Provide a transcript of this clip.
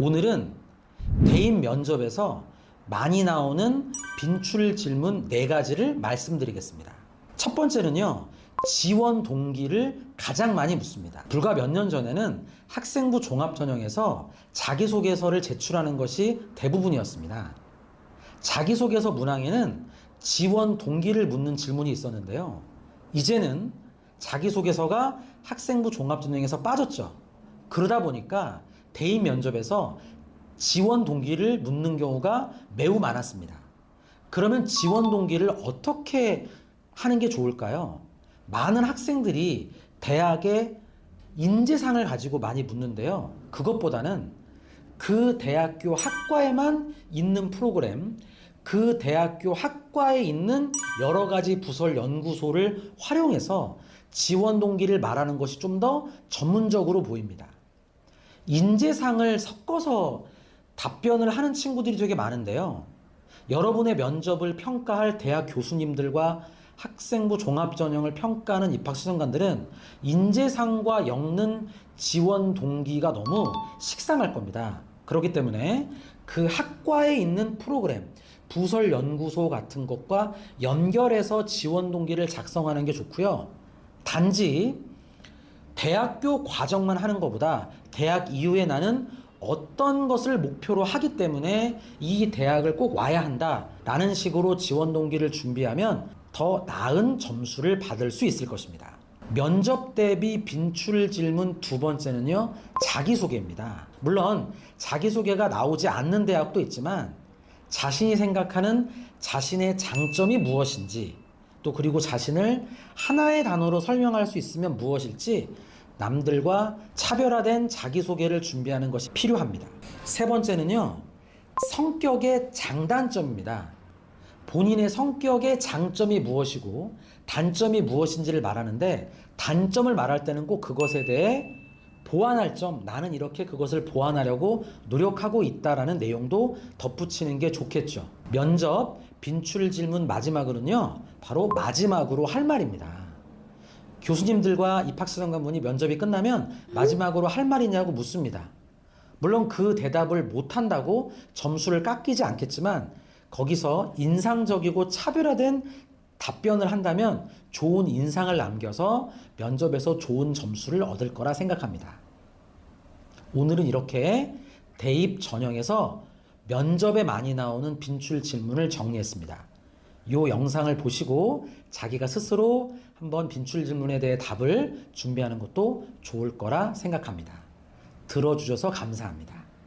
오늘은 대입 면접에서 많이 나오는 빈출 질문 네 가지를 말씀드리겠습니다. 첫 번째는요, 지원 동기를 가장 많이 묻습니다. 불과 몇 년 전에는 학생부 종합전형에서 자기소개서를 제출하는 것이 대부분이었습니다. 자기소개서 문항에는 지원 동기를 묻는 질문이 있었는데요. 이제는 자기소개서가 학생부 종합전형에서 빠졌죠. 그러다 보니까 대입 면접에서 지원 동기를 묻는 경우가 매우 많았습니다. 그러면 지원 동기를 어떻게 하는 게 좋을까요? 많은 학생들이 대학에 인재상을 가지고 많이 묻는데요. 그것보다는 그 대학교 학과에만 있는 프로그램, 그 대학교 학과에 있는 여러 가지 부설 연구소를 활용해서 지원 동기를 말하는 것이 좀 더 전문적으로 보입니다. 인재상을 섞어서 답변을 하는 친구들이 되게 많은데요. 여러분의 면접을 평가할 대학 교수님들과 학생부 종합전형을 평가하는 입학시험관들은 인재상과 엮는 지원 동기가 너무 식상할 겁니다. 그렇기 때문에 그 학과에 있는 프로그램, 부설 연구소 같은 것과 연결해서 지원 동기를 작성하는 게 좋고요. 단지 대학교 과정만 하는 것보다 대학 이후에 나는 어떤 것을 목표로 하기 때문에 이 대학을 꼭 와야 한다라는 식으로 지원 동기를 준비하면 더 나은 점수를 받을 수 있을 것입니다. 면접 대비 빈출 질문 두 번째는요, 자기소개입니다. 물론, 자기소개가 나오지 않는 대학도 있지만, 자신이 생각하는 자신의 장점이 무엇인지, 또 그리고 자신을 하나의 단어로 설명할 수 있으면 무엇일지, 남들과 차별화된 자기소개를 준비하는 것이 필요합니다. 세 번째는요, 성격의 장단점입니다. 본인의 성격의 장점이 무엇이고 단점이 무엇인지를 말하는데 단점을 말할 때는 꼭 그것에 대해 보완할 점, 나는 이렇게 그것을 보완하려고 노력하고 있다라는 내용도 덧붙이는 게 좋겠죠. 면접 빈출 질문 마지막으로는요, 바로 마지막으로 할 말입니다. 교수님들과 입학사정관분이 면접이 끝나면 마지막으로 할 말이냐고 묻습니다. 물론 그 대답을 못한다고 점수를 깎이지 않겠지만 거기서 인상적이고 차별화된 답변을 한다면 좋은 인상을 남겨서 면접에서 좋은 점수를 얻을 거라 생각합니다. 오늘은 이렇게 대입 전형에서 면접에 많이 나오는 빈출 질문을 정리했습니다. 이 영상을 보시고 자기가 스스로 한번 빈출 질문에 대해 답을 준비하는 것도 좋을 거라 생각합니다. 들어주셔서 감사합니다.